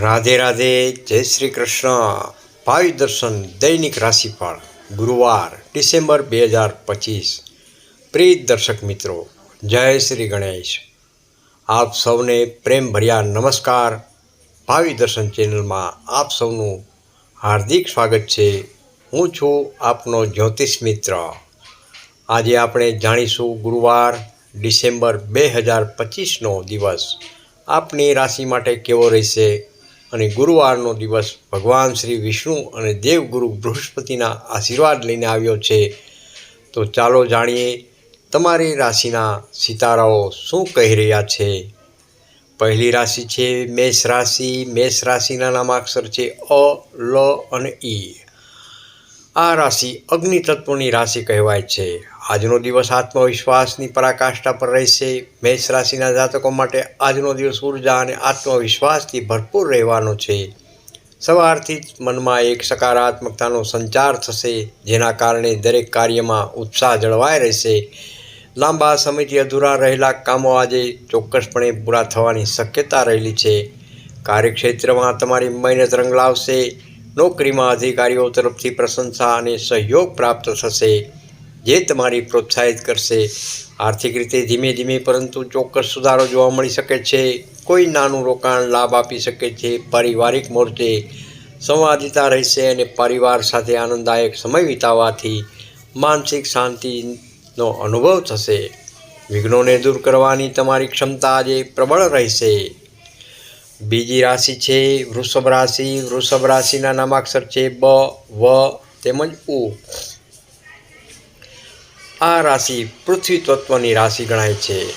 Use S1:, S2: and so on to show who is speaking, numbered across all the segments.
S1: રાધે રાધે, જય શ્રી કૃષ્ણ. ભાવિ દર્શન દૈનિક રાશિફળ, ગુરુવાર, ડિસેમ્બર બે હજાર પચીસ. પ્રિય દર્શક મિત્રો, જય શ્રી ગણેશ. આપ સૌને પ્રેમભર્યા નમસ્કાર. ભાવિ દર્શન ચેનલમાં આપ સૌનું હાર્દિક સ્વાગત છે. હું છું આપનો જ્યોતિષ મિત્ર. આજે આપણે જાણીશું ગુરુવાર, ડિસેમ્બર બે હજાર પચીસનો દિવસ. આપની રાશિ માટે કેવો રહેશે? અને ગુરુવારનો દિવસ ભગવાન શ્રી વિષ્ણુ અને દેવગુરુ બૃહસ્પતિના આશીર્વાદ લઈને આવ્યો છે. તો ચાલો જાણીએ તમારી રાશિના સિતારાઓ શું કહી રહ્યા છે? પહેલી રાશિ છે મેષ રાશિ. મેષ રાશિના નામાક્ષર છે અ, લ અને ઈ. આ રાશિ અગ્નિ તત્વની રાશિ કહેવાય છે. આજનો દિવસ આત્મવિશ્વાસની પરાકાષ્ઠા પર રહેશે. મેષ રાશિના જાતકો માટે આજનો દિવસ ઊર્જા અને આત્મવિશ્વાસથી ભરપૂર રહેવાનો છે. સવારથી જ મનમાં એક સકારાત્મકતાનો સંચાર થશે, જેના કારણે દરેક કાર્યમાં ઉત્સાહ જળવાઈ રહેશે. લાંબા સમયથી અધૂરા રહેલા કામો આજે ચોક્કસપણે પૂરા થવાની શક્યતા રહેલી છે. કાર્યક્ષેત્રમાં તમારી મહેનત રંગ લાવશે, નોકરીમાં અધિકારીઓ તરફથી પ્રશંસા અને સહયોગ પ્રાપ્ત થશે. જે તમારી પ્રોત્સાહિત કરશે. આર્થિક રીતે ધીમે ધીમે, પરંતુ ચોક્કસ સુધારો જોવા મળી શકે છે. કોઈ નાનું રોકાણ, લાભ આપી શકે છે. પારિવારિક મોરચે સંવાદિતા રહેશે અને પરિવાર સાથે આનંદદાયક સમય વિતાવવાથી માનસિક શાંતિનો અનુભવ થશે. વિઘ્નોને દૂર કરવાની તમારી ક્ષમતા આજે પ્રબળ રહેશે. બીજી રાશિ છે વૃષભ રાશિ. વૃષભ રાશિના નામાક્ષર છે બ, વ તેમજ ઉ. આ રાશિ પૃથ્વી તત્વની રાશિ ગણાય છે.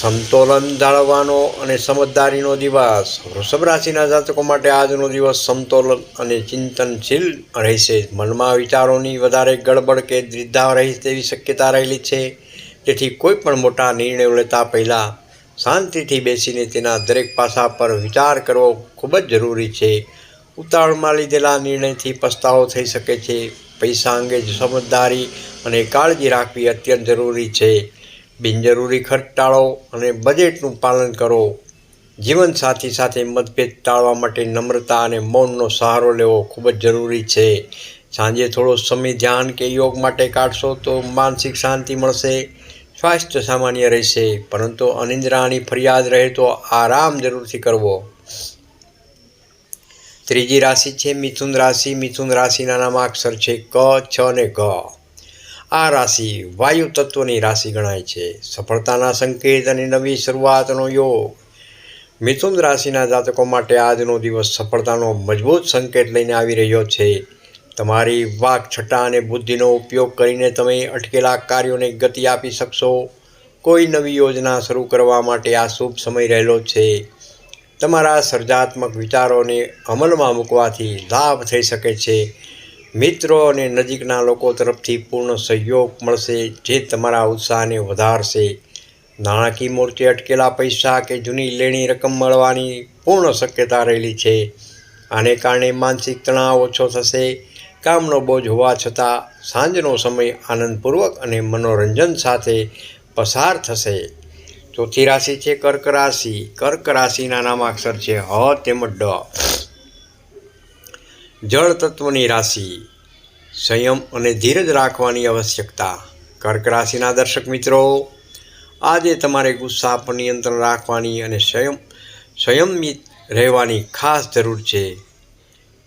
S1: સમતોલન જાળવવાનો અને સમજદારીનો દિવસ. વૃષભ રાશિના જાતકો માટે આજનો દિવસ સમતોલન અને ચિંતનશીલ રહેશે. મનમાં વિચારોની વધારે ગડબડ કે દ્વિધા રહી તેવી શક્યતા રહેલી છે. તેથી કોઈ પણ મોટા નિર્ણયો લેતા પહેલાં શાંતિથી બેસીને તેના દરેક પાસા પર વિચાર કરવો ખૂબ જ જરૂરી છે. ઉતાવળમાં લીધેલા નિર્ણયથી પસ્તાવો થઈ શકે છે. પૈસા અંગે જ સમજદારી અને કાળજી રાખવી અત્યંત જરૂરી છે. બિનજરૂરી ખર્ચ ટાળો અને બજેટનું પાલન કરો. જીવનસાથી સાથે મતભેદ ટાળવા માટે નમ્રતા અને મૌનનો સહારો લેવો ખૂબ જ જરૂરી છે. સાંજે થોડો સમય ધ્યાન કે યોગ માટે કાઢશો તો માનસિક શાંતિ મળશે, સ્વાસ્થ્ય સામાન્ય રહેશે, પરંતુ અનિંદ્રાની ફરિયાદ રહે તો આરામ જરૂરથી કરવો. ત્રીજી રાશિ છે મિથુન રાશિ. મિથુન રાશિના નામાક્ષર છે ક, છ અને ગ આ રાશિ વાયુ તત્વની રાશિ ગણાય છે. સફળતાના સંકેત અને નવી શરૂઆતનો યોગ. મિથુન રાશિના જાતકો માટે આજનો દિવસ સફળતાનો મજબૂત સંકેત લઈને આવી રહ્યો છે. તમારી વાક, છટા અને બુદ્ધિનો ઉપયોગ કરીને તમે અટકેલા કાર્યોને ગતિ આપી શકશો. કોઈ નવી યોજના શરૂ કરવા માટે આ શુભ સમય રહેલો છે. તમારા સર્જાત્મક વિચારોને અમલમાં મૂકવાથી લાભ થઈ શકે છે. મિત્રો અને નજીકના લોકો તરફથી પૂર્ણ સહયોગ મળશે, જે તમારા ઉત્સાહને વધારશે. નાણાકીય મોરચે અટકેલા પૈસા કે જૂની લેણી રકમ મળવાની પૂર્ણ શક્યતા રહેલી છે. આને કારણે માનસિક તણાવ ઓછો થશે. કામનો બોજ હોવા છતાં સાંજનો સમય આનંદપૂર્વક અને મનોરંજન સાથે પસાર થશે. ચોથી રાશિ છે, કર્ક રાશિ. કર્ક રાશિના નામાક્ષર છે, હ તેમજ ડ. જળ તત્વની રાશિ. સંયમ અને ધીરજ રાખવાની આવશ્યકતા. કર્ક રાશિના દર્શક મિત્રો, આજે તમારે ગુસ્સા પર નિયંત્રણ રાખવાની અને સંયમ, સંયમિત રહેવાની ખાસ જરૂર છે.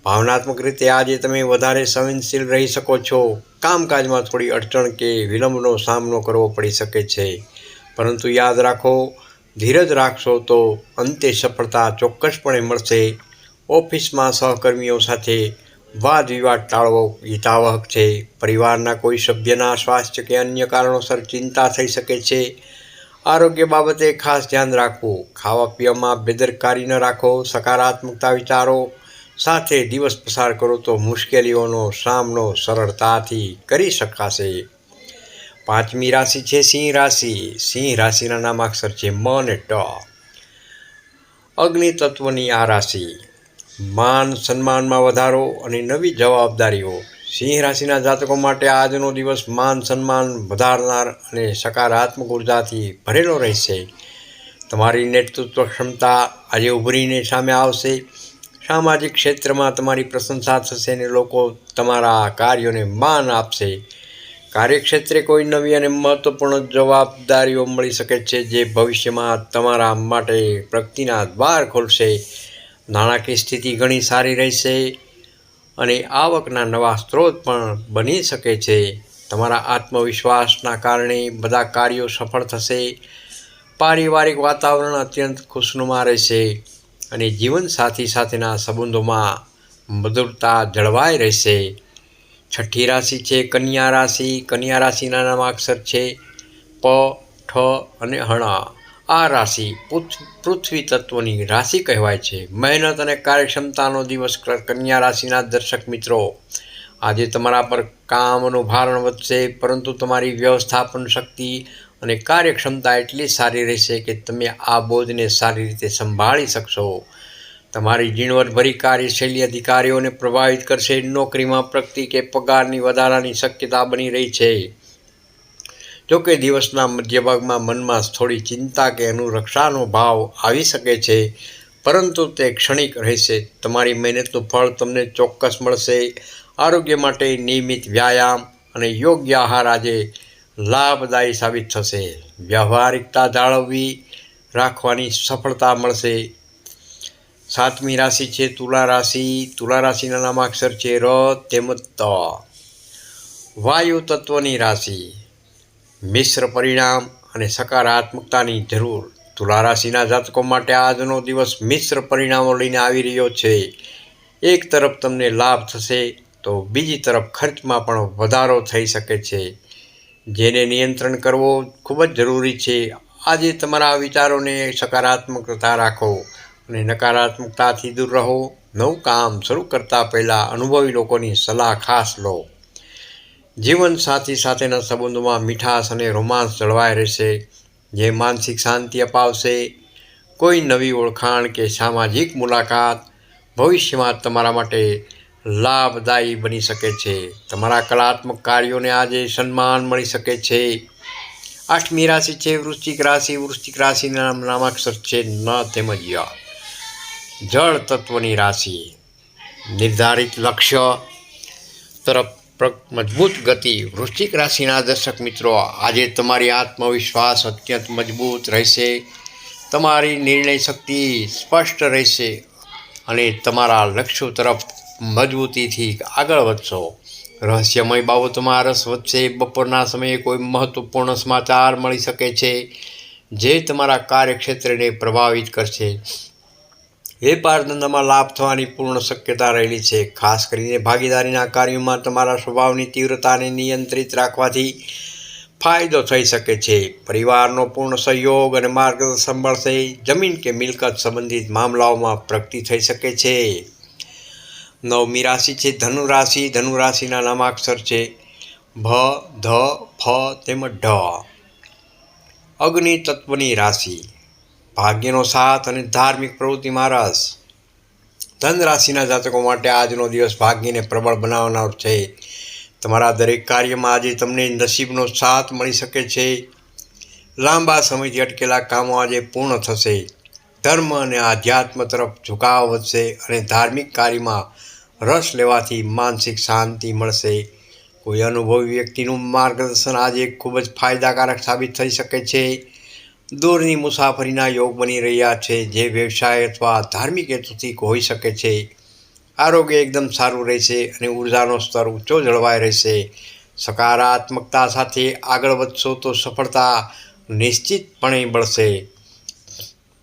S1: ભાવનાત્મક રીતે આજે તમે વધારે સંવેદનશીલ રહી શકો છો. કામકાજમાં થોડી અડચણ કે વિલંબનો સામનો કરવો પડી શકે છે. પરંતુ યાદ રાખો, ધીરજ રાખશો તો અંતે સફળતા ચોક્કસપણે મળશે. ઓફિસમાં સહકર્મીઓ સાથે વાદ વિવાદ ટાળવો હિતાવહક છે. પરિવારના કોઈ સભ્યના સ્વાસ્થ્ય કે અન્ય કારણોસર ચિંતા થઈ શકે છે. આરોગ્ય બાબતે ખાસ ધ્યાન રાખવું. ખાવા પીવામાં બેદરકારી ન રાખો, સકારાત્મકતા વિચારો. સાથે દિવસ પસાર કરો તો મુશ્કેલીઓનો સામનો સરળતાથી કરી શકાશે. પાંચમી રાશિ છે, સિંહ રાશિ. સિંહ રાશિના નામાક્ષર છે મ ટ. અગ્નિ તત્વની આ રાશિ. માન સન્માનમાં વધારો અને નવી જવાબદારીઓ. સિંહ રાશિના જાતકો માટે આજનો દિવસ માન સન્માન વધારનાર અને સકારાત્મક ઉર્જાથી ભરેલો રહેશે. તમારી નેતૃત્વ ક્ષમતા આજે ઉભરીને સામે આવશે. સામાજિક ક્ષેત્રમાં તમારી પ્રશંસા થશે અને લોકો તમારા કાર્યોને માન આપશે. કાર્યક્ષેત્રે કોઈ નવી અને મહત્ત્વપૂર્ણ જવાબદારીઓ મળી શકે છે જે ભવિષ્યમાં તમારા માટે પ્રગતિના દ્વાર ખોલશે. નાણાકીય સ્થિતિ ઘણી સારી રહેશે અને આવકના નવા સ્ત્રોત પણ બની શકે છે. તમારા આત્મવિશ્વાસના કારણે બધા કાર્યો સફળ થશે. પારિવારિક વાતાવરણ અત્યંત ખુશનુમા રહેશે અને જીવનસાથી સાથેના સંબંધોમાં મધુરતા જળવાઈ રહેશે. છઠ્ઠી રાશિ છે, કન્યા રાશિ, કન્યા રાશિના નામાક્ષર છે, પ, ઠ અને હણા. આ રાશિ પૃથ્વી તત્વની રાશિ કહેવાય છે. મહેનત અને કાર્યક્ષમતાનો દિવસ કન્યા રાશિના દર્શક મિત્રો. આજે તમારા પર કામનું ભારણ વધશે, પરંતુ તમારી વ્યવસ્થાપન શક્તિ અને કાર્યક્ષમતા એટલી સારી રહેશે કે તમે આ બોધને સારી રીતે સંભાળી શકશો. તમારી ઝીણવટભરી કાર્યશૈલી અધિકારીઓને પ્રભાવિત કરશે, નોકરીમાં પ્રગતિ કે પગારની વધારાની શક્યતા બની રહી છે. જોકે દિવસના મધ્યભાગમાં મનમાં થોડી ચિંતા કે અનુરક્ષાનો ભાવ આવી શકે છે, પરંતુ તે ક્ષણિક રહેશે. તમારી મહેનતનું ફળ તમને ચોક્કસ મળશે. આરોગ્ય માટે નિયમિત વ્યાયામ અને યોગ્ય આહાર આજે લાભદાયી સાબિત થશે. વ્યવહારિકતા જાળવવી રાખવાની સફળતા મળશે. સાતમી રાશિ છે તુલા રાશિ તુલા રાશિના નામાક્ષર છે ર તેમજ ત વાયુ તત્વની રાશિ મિશ્ર પરિણામ અને સકારાત્મકતાની જરૂર તુલા રાશિના જાતકો માટે આજનો દિવસ મિશ્ર પરિણામો લઈને આવી રહ્યો છે એક તરફ તમને લાભ થશે તો બીજી તરફ ખર્ચમાં પણ વધારો થઈ શકે છે જેને નિયંત્રણ કરવો ખૂબ જ જરૂરી છે આજે તમારા વિચારોને સકારાત્મકતા રાખો અને નકારાત્મકતાથી દૂર રહો. નવું કામ શરૂ કરતાં પહેલાં અનુભવી લોકોની સલાહ ખાસ લો. જીવન સાથી સાથેના સંબંધોમાં મીઠાશ અને રોમાંસ જળવાઈ રહેશે, જે માનસિક શાંતિ અપાવશે. કોઈ નવી ઓળખાણ કે સામાજિક મુલાકાત ભવિષ્યમાં તમારા માટે લાભદાયી બની શકે છે. તમારા કલાત્મક કાર્યોને આજે સન્માન મળી શકે છે. આઠમી રાશિ છે વૃશ્ચિક રાશિ. વૃશ્ચિક રાશિના નામાક્ષર છે ન તેમજ ય. જળ તત્વની રાશિ. નિર્ધારિત લક્ષ્ય તરફ મજબૂત ગતિ. વૃશ્ચિક રાશિના દર્શક મિત્રો, આજે તમારી આત્મવિશ્વાસ અત્યંત મજબૂત રહેશે. તમારી નિર્ણય શક્તિ સ્પષ્ટ રહેશે અને તમારા લક્ષ્યો તરફ મજબૂતીથી આગળ વધશો. રહસ્યમય બાબતોમાં રસ વધશે. બપોરના સમયે કોઈ મહત્વપૂર્ણ સમાચાર મળી શકે છે, જે તમારા કાર્યક્ષેત્રને પ્રભાવિત કરશે. વેપાર ધંધામાં લાભ થવાની પૂર્ણ શક્યતા રહેલી છે. ખાસ કરીને ભાગીદારીના કાર્યોમાં તમારા સ્વભાવની તીવ્રતાને નિયંત્રિત રાખવાથી ફાયદો થઈ શકે છે. પરિવારનો પૂર્ણ સહયોગ અને માર્ગદર્શન મળશે. જમીન કે મિલકત સંબંધિત મામલાઓમાં પ્રગતિ થઈ શકે છે. નવમી રાશિ છે ધનુ રાશિ ધનુ રાશિના નામાક્ષર છે ભ, ધ, ફ તેમજ ઢ. અગ્નિ તત્વની રાશિ. ભાગ્યનો સાથ અને ધાર્મિક પ્રવૃત્તિમાં રસ ધન રાશિના જાતકો માટે આજનો દિવસ ભાગ્યને પ્રબળ બનાવનાર છે. તમારા દરેક કાર્યમાં આજે તમને નસીબનો સાથ મળી શકે છે. લાંબા સમયથી અટકેલા કામો આજે પૂર્ણ થશે. ધર્મ અને આધ્યાત્મ તરફ ઝુકાવ વધશે અને ધાર્મિક કાર્યમાં રસ લેવાથી માનસિક શાંતિ મળશે. કોઈ અનુભવી વ્યક્તિનું માર્ગદર્શન આજે ખૂબ જ ફાયદાકારક સાબિત થઈ શકે છે. દૂરની મુસાફરીના યોગ બની રહ્યા છે. જે વ્યવસાય અથવા ધાર્મિક હેતુથી હોઈ શકે છે. આરોગ્ય એકદમ સારું રહેશે અને ઉર્જાનો સ્તર ઊંચો જળવાઈ રહેશે. સકારાત્મકતા સાથે આગળ વધશો તો સફળતા નિશ્ચિતપણે મળશે.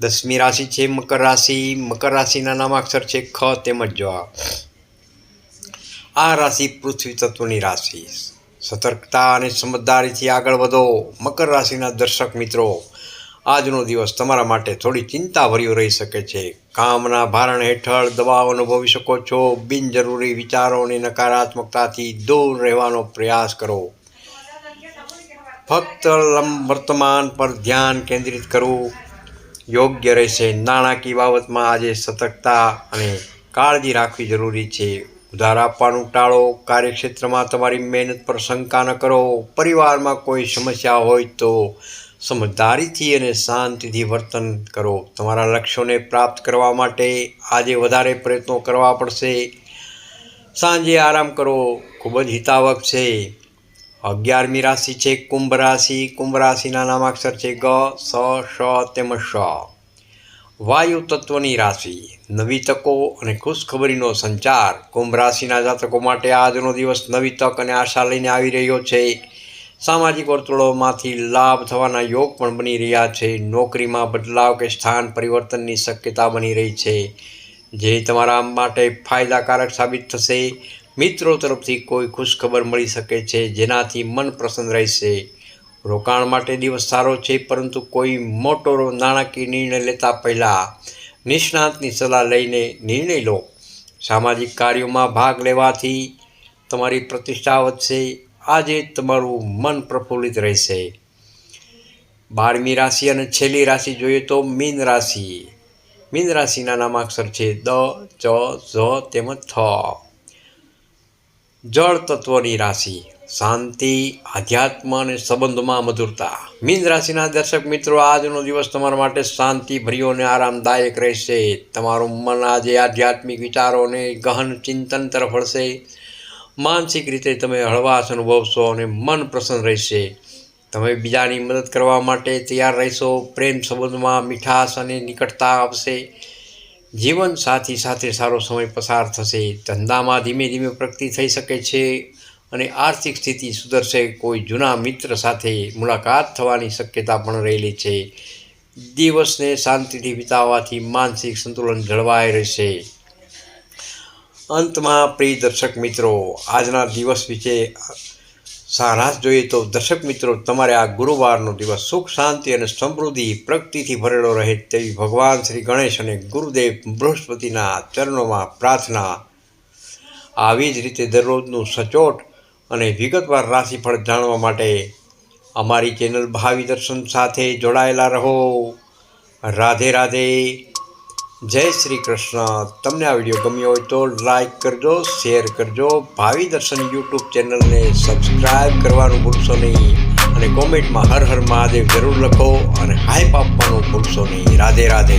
S1: દસમી રાશિ છે મકર રાશિ. મકર રાશિના નામાક્ષર છે ખ તેમજ જ. આ રાશિ પૃથ્વી તત્વની રાશિ. સતર્કતા અને સમજદારીથી આગળ વધો. મકર રાશિના દર્શક મિત્રો આજનો દિવસ તમારા માટે થોડી ચિંતાભર્યો રહી શકે છે. કામના ભારણ હેઠળ દબાવ અનુભવી શકો છો. બિનજરૂરી વિચારોની નકારાત્મકતાથી દૂર રહેવાનો પ્રયાસ કરો. ફક્ત વર્તમાન પર ધ્યાન કેન્દ્રિત કરવું યોગ્ય રહેશે. નાણાકીય બાબતમાં આજે સતર્કતા અને કાળજી રાખવી જરૂરી છે. ઉધાર આપવાનું ટાળો. કાર્યક્ષેત્રમાં તમારી મહેનત પર શંકા ન કરો. પરિવારમાં કોઈ સમસ્યા હોય તો સમજદારીથી અને શાંતિથી વર્તન કરો. તમારા લક્ષ્યોને પ્રાપ્ત કરવા માટે આજે વધારે પ્રયત્નો કરવા પડશે. સાંજે આરામ કરો. ખૂબ જ હિતાવક છે. અગિયારમી રાશિ છે, કુંભ રાશિ. કુંભ રાશિના નામાક્ષર છે ગ, સ શ તેમજ શ વાયુ તત્વની રાશિ. નવી તકો અને ખુશખબરીનો સંચાર. કુંભ રાશિના જાતકો માટે આજનો દિવસ નવી તક અને આશા લઈને આવી રહ્યો છે. સામાજિક વર્તુળોમાંથી લાભ થવાના યોગ પણ બની રહ્યા છે. નોકરીમાં બદલાવ કે સ્થાન પરિવર્તનની શક્યતા બની રહી છે. જે તમારા માટે ફાયદાકારક સાબિત થશે. મિત્રો તરફથી કોઈ ખુશખબર મળી શકે છે, જેનાથી મન પ્રસન્ન રહેશે. રોકાણ માટે દિવસ સારો છે, પરંતુ કોઈ મોટો નાણાકીય નિર્ણય લેતા પહેલાં નિષ્ણાતની સલાહ લઈને નિર્ણય લો. સામાજિક કાર્યોમાં ભાગ લેવાથી તમારી પ્રતિષ્ઠા વધશે. આજે તમારું મન પ્રફુલ્લિત રહેશે. બારમી રાશિ અને છેલ્લી રાશિ જોઈએ તો મીન રાશિ. મીન રાશિના નામાક્ષર છે દ, ચ, ઝ તેમજ થ. જળ તત્વની રાશિ. શાંતિ, આધ્યાત્મ અને સંબંધોમાં મધુરતા. મીન રાશિના દર્શક મિત્રો, આજનો દિવસ તમારા માટે શાંતિ ભર્યો અને આરામદાયક રહેશે. તમારું મન આજે આધ્યાત્મિક વિચારોને ગહન ચિંતન તરફ વળશે. માનસિક રીતે તમે હળવાશ અનુભવશો અને મન પ્રસન્ન રહેશે. તમે બીજાની મદદ કરવા માટે તૈયાર રહેશો. પ્રેમ સંબંધમાં મીઠાશ અને નિકટતા આવશે. જીવન સાથી સાથે સારો સમય પસાર થશે. ધંધામાં ધીમે ધીમે પ્રગતિ થઈ શકે છે અને આર્થિક સ્થિતિ સુધરશે. કોઈ જૂના મિત્ર સાથે મુલાકાત થવાની શક્યતા પણ રહેલી છે. દિવસને શાંતિથી વિતાવવાથી માનસિક સંતુલન જળવાઈ રહેશે. અંતમાં પ્રિય દર્શક મિત્રો, આજના દિવસ વિશે સારાંશ જોઈએ તો દર્શક મિત્રો, તમારે આ ગુરુવારનો દિવસ સુખ, શાંતિ અને સમૃદ્ધિ પ્રગતિથી ભરેલો રહે તેવી ભગવાન શ્રી ગણેશ અને ગુરુદેવ બૃહસ્પતિના ચરણોમાં પ્રાર્થના. આવી જ રીતે દરરોજનું સચોટ અને વિગતવાર રાશિફળ જાણવા માટે અમારી ચેનલ ભાવિ દર્શન સાથે જોડાયેલા રહો. રાધે રાધે. જય શ્રી કૃષ્ણ. તમને આ વીડિયો ગમ્યો હોય તો લાઈક કરજો શેર કરજો. ભાવિ દર્શન યુટ્યુબ ચેનલને સબસ્ક્રાઈબ કરવાનું ભૂલશો નહીં અને કોમેન્ટમાં હર હર મહાદેવ જરૂર લખો અને હાઈપ આપવાનું ભૂલશો નહીં. રાધે રાધે.